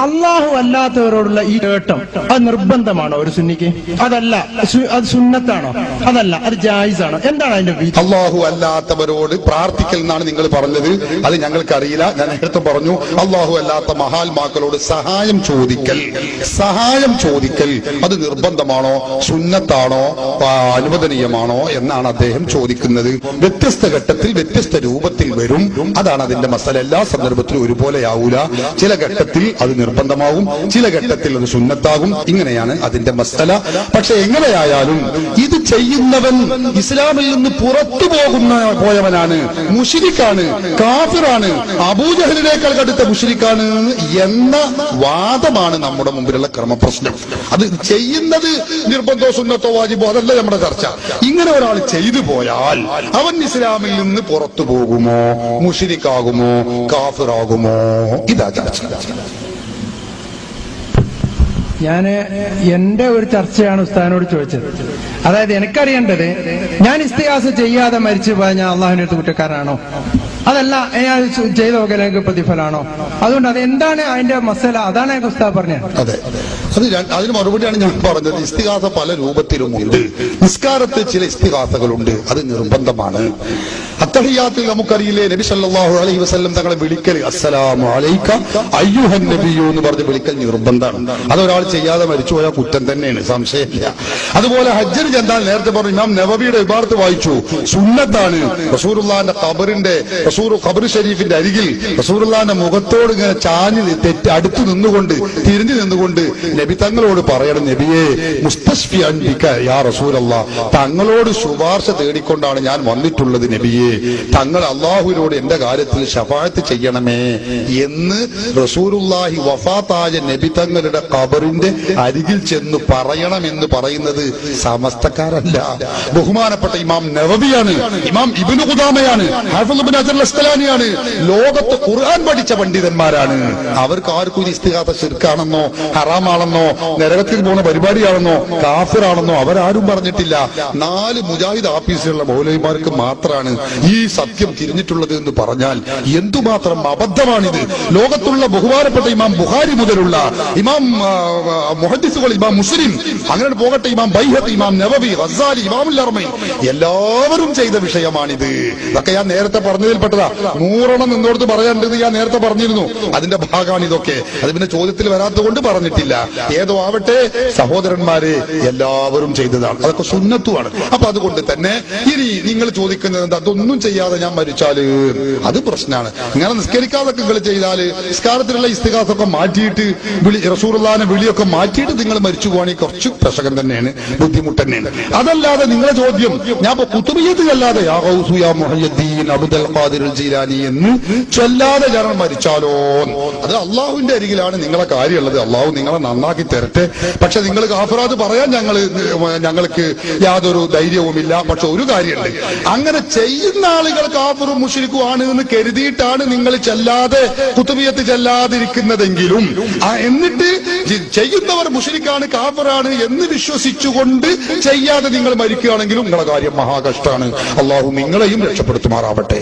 അള്ളാഹു അല്ലാത്തവരോടുള്ള ഈ കേട്ടം അത് നിർബന്ധമാണോ ഒരു സുന്നിക്ക്? അതല്ല അത് സുന്നത്താണോ? അതല്ല അത് ജായിസാണോ? എന്താണ് അതിന്റെ അള്ളാഹു അല്ലാത്തവരോട് പ്രാർത്ഥിക്കൽ എന്നാണ് നിങ്ങൾ പറഞ്ഞത്. അത് ഞങ്ങൾക്ക് അറിയില്ല ഞാൻ നേരത്തെ പറഞ്ഞു അള്ളാഹു അല്ലാത്ത മഹാത്മാക്കളോട് സഹായം ചോദിക്കൽ സഹായം ചോദിക്കൽ അത് നിർബന്ധമാണോ സുന്നത്താണോ അനുവദനീയമാണോ എന്നാണ് അദ്ദേഹം ചോദിക്കുന്നത്. വ്യത്യസ്ത ഘട്ടത്തിൽ വ്യത്യസ്ത രൂപത്തിൽ വരും. അതാണ് അതിന്റെ മസല. എല്ലാ സന്ദർഭത്തിലും ഒരുപോലെയാവൂല. ചില ഘട്ടത്തിൽ അത് നിർബന്ധമാവും ചില ഘട്ടത്തിൽ അത് സുന്നത്താകും. ഇങ്ങനെയാണ് അതിന്റെ മസല പക്ഷെ എങ്ങനെയായാലും ഇത് ചെയ്യുന്നവൻ ഇസ്ലാമിൽ നിന്ന് പുറത്തു പോകുന്ന പോയവനാണ്. മുഷിരിക്കാണ്. കാഫിറാണ്. അബൂജഹലിനേക്കാൾ കടുത്ത മുഷിരിക്കാണ് എന്ന വാദമാണ് നമ്മുടെ മുമ്പിലുള്ള ക്രമപ്രശ്നം. അത് ചെയ്യുന്നത് നിർബന്ധോ സുന്നത്തോ വാജിബോ അതല്ല നമ്മുടെ ചർച്ച. ഇങ്ങനെ ഒരാൾ ചെയ്തു പോയാൽ അവൻ ഇസ്ലാമിൽ നിന്ന് പുറത്തു പോകുമോ? മുഷിരിക്കാകുമോ? കാഫിറാകുമോ? ഇതാ ചർച്ച. ഞാൻ എന്റെ ഒരു ചർച്ചയാണ് ഉസ്താനോട് ചോദിച്ചത്. അതായത് എനിക്കറിയേണ്ടത് ഞാൻ ഇസ്തിഹാസ ചെയ്യാതെ മരിച്ചു പോയാൽ അള്ളാഹുവിന്റെ അടുത്ത് കുറ്റക്കാരനാണോ? അതല്ല ഞാൻ ചെയ്ത വകലേക്ക് പ്രതിഫലമാണോ അതുകൊണ്ട് അത് എന്താണ് അതിന്റെ മസല? അതാണ് ഉസ്താദ് പറഞ്ഞത്. അതെ. അത് അതിന് മറുപടിയാണ് ഞാൻ പറഞ്ഞത്. ഇസ്തിഹാസ പല രൂപത്തിലുമുണ്ട്. നിസ്കാരത്തിൽ ചില ഇസ്തിഹാസകളുണ്ട്. അത് നിർബന്ധമാണ്. അത്തഹിയാത്തിൽ നമുക്കറിയില്ലേ നബി സല്ലല്ലാഹു അലൈഹി വസല്ലം തങ്ങളെ വിളിക്കൽ അസ്സലാമു അലൈക അയ്യുഹൻ നബിയു എന്ന് പറഞ്ഞ് വിളിക്കൽ നിർബന്ധമാണ്. അതൊരാൾ ചെയ്യാതെ മരിച്ചു പോയാൽ കുറ്റം തന്നെയാണ് സംശയമില്ല. അതുപോലെ ഹജ്ജിന് ചെന്നാൽ നേരത്തെ പറഞ്ഞു ഇമാം നവബിയുടെ വിഭാഗത്ത് വായിച്ചു സുന്നത്താണ്. റസൂറുല്ലാന്റെ ഖബറിന്റെ റസൂർ ഖബർ ഷരീഫിന്റെ അരികിൽ റസൂറുല്ലാന്റെ മുഖത്തോട് ഇങ്ങനെ ചാഞ്ഞ് തെറ്റ് അടുത്ത് നിന്നുകൊണ്ട് തിരിഞ്ഞു നിന്നുകൊണ്ട് നബി തങ്ങളോട് പറയണം നബിയെ മുസ്തഷ്ഫി അൻബിക്ക യാ റസൂലല്ലാ. തങ്ങളോട് ശുപാർശ തേടിക്കൊണ്ടാണ് ഞാൻ വന്നിട്ടുള്ളത് നബിയെ. തങ്ങൾ അള്ളാഹുവിനോട് എന്റെ കാര്യത്തിൽ ഷഫായത്ത് ചെയ്യണമേ എന്ന് റസൂലുള്ളാഹി വഫാത്തായ നബി തങ്ങളുടെ കബറിന്റെ അരികിൽ ചെന്ന് പറയണം എന്ന് പറയുന്നത് സമസ്തക്കാരല്ല. ബഹുമാനപ്പെട്ട ഇമാം നവവിയാണ് ഇമാം ഇബിന് ഖുദാമയാണ് ാണ് ലോകത്ത് ഖുർആൻ പഠിച്ച പണ്ഡിതന്മാരാണ്. അവർക്ക് ആർക്കും ഇസ്തികാത്ത ശിർക്കാണെന്നോ ഹറാമാണെന്നോ നരകത്തിൽ പോണ പരിപാടിയാണെന്നോ കാഫിറാണെന്നോ അവരാരും പറഞ്ഞിട്ടില്ല. നാല് മുജാഹിദ് ആഫീസിലുള്ള മൗലവിമാർക്ക് മാത്രമാണ് ഈ സത്യം തിരിഞ്ഞിട്ടുള്ളത് എന്ന് പറഞ്ഞാൽ എന്തുമാത്രം അബദ്ധമാണിത്. ലോകത്തുള്ള ബഹുമാനപ്പെട്ട ഇമാം ബുഹാരി മുതലുള്ള ഇമാം ആ, ഇമാം മുസ്ലിം അങ്ങനെ പോകട്ടെ ഇമാം ബൈഹത്ത് ഇമാം നവബി റസാലി ഇമാമുൽ അർമൈൻ എല്ലാവരും ചെയ്ത വിഷയമാണിത്. ഇതൊക്കെ ഞാൻ നേരത്തെ പറഞ്ഞതിൽ പെട്ടതാ നൂറെണ്ണം നിന്നോടത്ത് പറയാനുണ്ടെന്ന് ഞാൻ നേരത്തെ പറഞ്ഞിരുന്നു. അതിന്റെ ഭാഗമാണ് ഇതൊക്കെ. അത് പിന്നെ ചോദ്യത്തിൽ വരാത്തത് കൊണ്ട് പറഞ്ഞിട്ടില്ല. ഏതോ ആവട്ടെ സഹോദരന്മാരെ എല്ലാവരും ചെയ്തതാണ്. അതൊക്കെ സുന്നത്തുമാണ് അപ്പൊ അതുകൊണ്ട് തന്നെ ഇനി നിങ്ങൾ ചോദിക്കുന്നത് എന്താ? അതൊന്നും ചെയ്യാതെ ഞാൻ മരിച്ചാൽ അത് പ്രശ്നമാണ് ഇങ്ങനെ നിസ്കരിക്കാതൊക്കെ നിങ്ങൾ ചെയ്താൽ നിസ്കാരത്തിലുള്ള ഇസ്തികാസൊക്കെ മാറ്റിയിട്ട് വിളി റസൂറുല്ലാനെ വിളിയൊക്കെ മാറ്റിയിട്ട് നിങ്ങൾ മരിച്ചു പോവാണെങ്കിൽ കുറച്ച് പ്രശകം തന്നെയാണ് ബുദ്ധിമുട്ട് തന്നെയാണ്. അതല്ലാതെ നിങ്ങളെ ചോദ്യം ഞാൻ ഇപ്പൊ അല്ലാതെ യാ ജീലാനി എന്ന് ചൊല്ലാതെ ജനം മരിച്ചാലോ അത് അള്ളാഹുവിന്റെ അരികിലാണ് നിങ്ങളെ കാര്യമുള്ളത്. അള്ളാഹു നിങ്ങളെ നന്നാക്കി തരട്ടെ. പക്ഷെ നിങ്ങൾ കാഫറാത് പറയാൻ ഞങ്ങൾ ഞങ്ങൾക്ക് യാതൊരു ധൈര്യവുമില്ല. പക്ഷെ ഒരു കാര്യമുണ്ട്. അങ്ങനെ ചെയ്യുന്ന ആളുകൾ കാഫറും മുഷിരിക്കും ആണ് എന്ന് കരുതിയിട്ടാണ് നിങ്ങൾ ചെല്ലാതെ കുത്തുബിയത്ത് ചെല്ലാതിരിക്കുന്നതെങ്കിലും. ആ എന്നിട്ട് ചെയ്യുന്നവർ മുഷിരിക്കാണ് കാഫറാണ് എന്ന് വിശ്വസിച്ചുകൊണ്ട് ചെയ്യാതെ നിങ്ങൾ മരിക്കുകയാണെങ്കിലും നിങ്ങളുടെ കാര്യം മഹാകഷ്ടാണ്. അള്ളാഹു നിങ്ങളെയും രക്ഷപ്പെടുത്തുമാറാവട്ടെ.